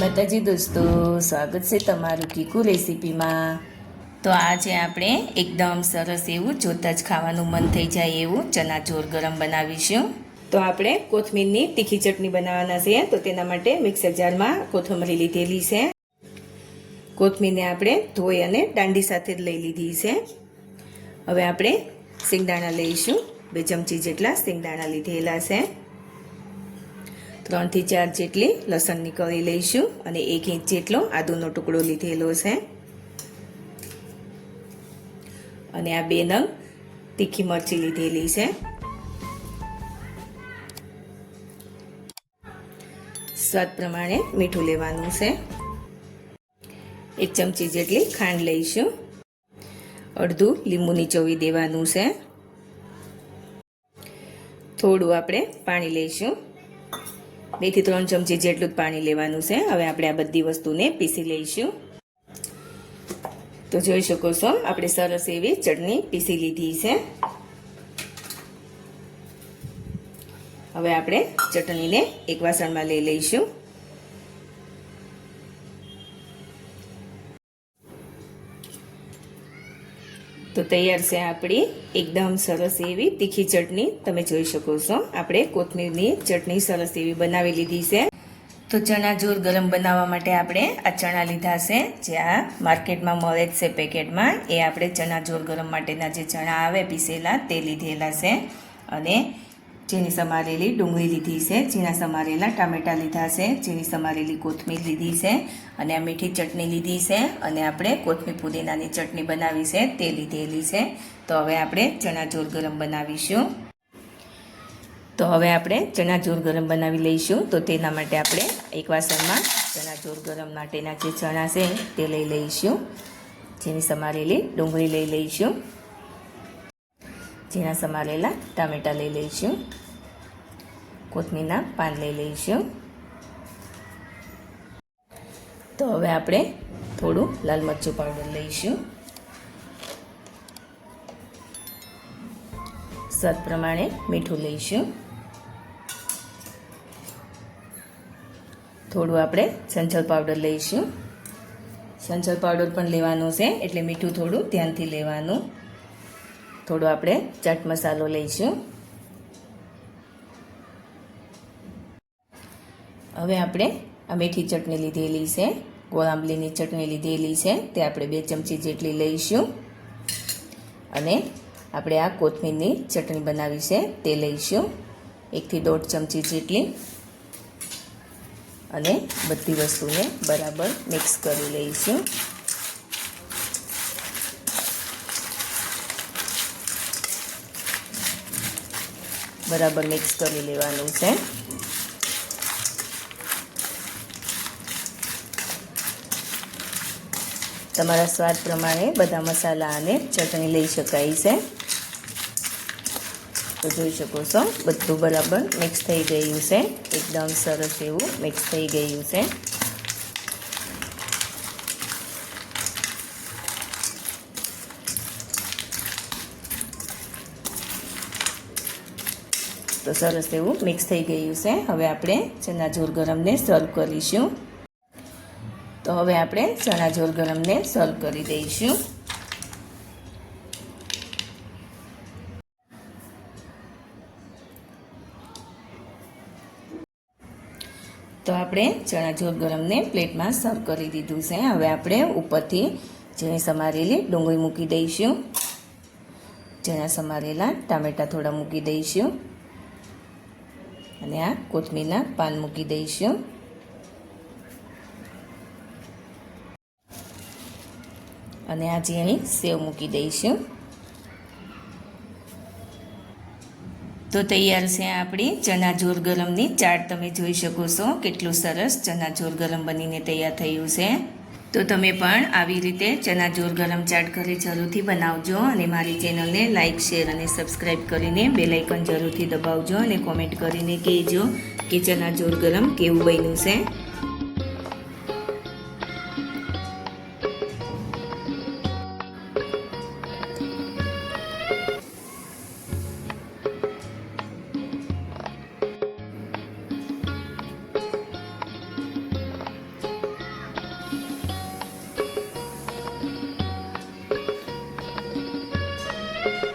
માતાજી દોસ્તો, સ્વાગત છે તમારું કીકુ રેસીપીમાં. તો આજે આપણે એકદમ સરસ એવું જોતાં જ ખાવાનું મન થઈ જાય એવું ચના ચોર ગરમ બનાવીશું. તો આપણે કોથમીરની તીખી ચટણી બનાવવાના છે, તો તેના માટે મિક્સર જારમાં કોથમરી લીધેલી છે. કોથમીરને આપણે ધોઈ અને દાંડી સાથે જ લઈ લીધી છે. હવે આપણે શિંગદાણા લઈશું. બે ચમચી જેટલા શિંગદાણા લીધેલા છે. ત્રણથી ચાર જેટલી લસણની કળી લઈશું અને એક ઇંચ જેટલો આદુનો ટુકડો લીધેલો છે. અને આ બે નંગ તીખી મરચી લીધેલી છે. સ્વાદ પ્રમાણે મીઠું લેવાનું છે. એક ચમચી જેટલી ખાંડ લઈશું. અડધું લીંબુની ચોવી દેવાનું છે. થોડું આપણે પાણી લઈશું. બેથી ત્રણ ચમચી જેટલું જ પાણી લેવાનું છે. હવે આપણે આ બધી વસ્તુને પીસી લઈશું. તો જોઈ શકો છો, આપણે સરસ એવી ચટણી પીસી લીધી છે. હવે આપણે ચટણીને એક વાસણમાં લઈ લઈશું. તો તૈયાર છે આપણી એકદમ સરસ એવી તીખી ચટણી. તમે જોઈ શકો છો. આપણે કોથમીરની ચટણી સરસ એવી બનાવી લીધી છે. તો ચણા જોર ગરમ બનાવવા માટે આપણે આ ચણા લીધા છે. જે આ માર્કેટમાં મળે જ છે પેકેટમાં. એ આપણે ચણા જોર ગરમ માટેના જે ચણા આવે પીસેલા તે લીધેલા છે. અને ઝીણી સમારેલી ડુંગળી લીધી છે, ઝીણા સમારેલા ટામેટાં લીધા છે, ઝીણી સમારેલી કોથમીર લીધી છે અને આ મીઠી ચટણી લીધી છે અને આપણે કોથમીર પુદીનાની ચટણી બનાવી છે, તે લીધેલી છે. તો હવે આપણે ચણા જોર ગરમ બનાવીશું. તો હવે આપણે ચણા જોર ગરમ બનાવી લઈશું. તો તેના માટે આપણે એક વાસણમાં ચણા જોર ગરમ માટેના જે ચણા છે, તે લઈ લઈશું. જેની સમારેલી ડુંગળી લઈ લઈશું. ઝીણા સમારેલા ટામેટાં લઈ લઈશું. કોથમીરના પાન લઈ લઈશું. તો હવે આપણે થોડું લાલ મરચું પાવડર લઈશું. સ્વાદ પ્રમાણે મીઠું લઈશું. થોડું આપણે સંચળ પાવડર લઈશું. સંચળ પાવડર પણ લેવાનું છે, એટલે મીઠું થોડું ધ્યાનથી લેવાનું. થોડો આપણે ચાટ મસાલો લઈશું. હવે આપણે આ મીઠી ચટણી લીધેલી છે, ગોળ આંબલીની ચટણી લીધેલી છે, તે આપણે બે ચમચી જેટલી લઈશું. અને આપણે આ કોથમીરની ચટણી બનાવી છે, તે લઈશું. એકથી દોઢ ચમચી જેટલી. અને બધી વસ્તુને બરાબર મિક્સ કરી લઈશું. બરાબર મિક્સ કરી લેવાનું છે. તમારા સ્વાદ પ્રમાણે બધા મસાલા અને ચટણી લઈ શકાય છે. તો જોઈ શકો છો, બધું બરાબર મિક્સ થઈ ગયું છે. એકદમ સરસ એવું મિક્સ થઈ ગયું છે. તો સરસ એવું મિક્સ થઈ ગયું છે. હવે આપણે ચણા જોર ગરમને સર્વ કરીશું. તો હવે આપણે ચણા જોર ગરમને સર્વ કરી દઈશું. તો આપણે ચણા જોર ગરમને પ્લેટમાં સર્વ કરી દીધું છે. હવે આપણે ઉપરથી ઝીણી સમારેલી ડુંગળી મૂકી દઈશું. ઝીણા સમારેલા ટામેટાં થોડા મૂકી દઈશું. અને આ કોથમીરના પાન મૂકી દઈશું. અને આ ઝીણી સેવ મૂકી દઈશું. તો તૈયાર છે આપણી ચના જોર ગરમની ચાટ. તમે જોઈ શકો છો કેટલું સરસ ચના જોર ગરમ બનીને તૈયાર થયું છે. તો તમે પણ આવી રીતે ચના જોર ગરમ ચાટ ઘરે જરૂરથી બનાવજો અને મારી ચેનલને લાઇક શેર અને સબસ્ક્રાઈબ કરીને બેલાઇકન જરૂરથી દબાવજો અને કોમેન્ટ કરીને કહેજો કે ચના જોર ગરમ કેવું બન્યું છે.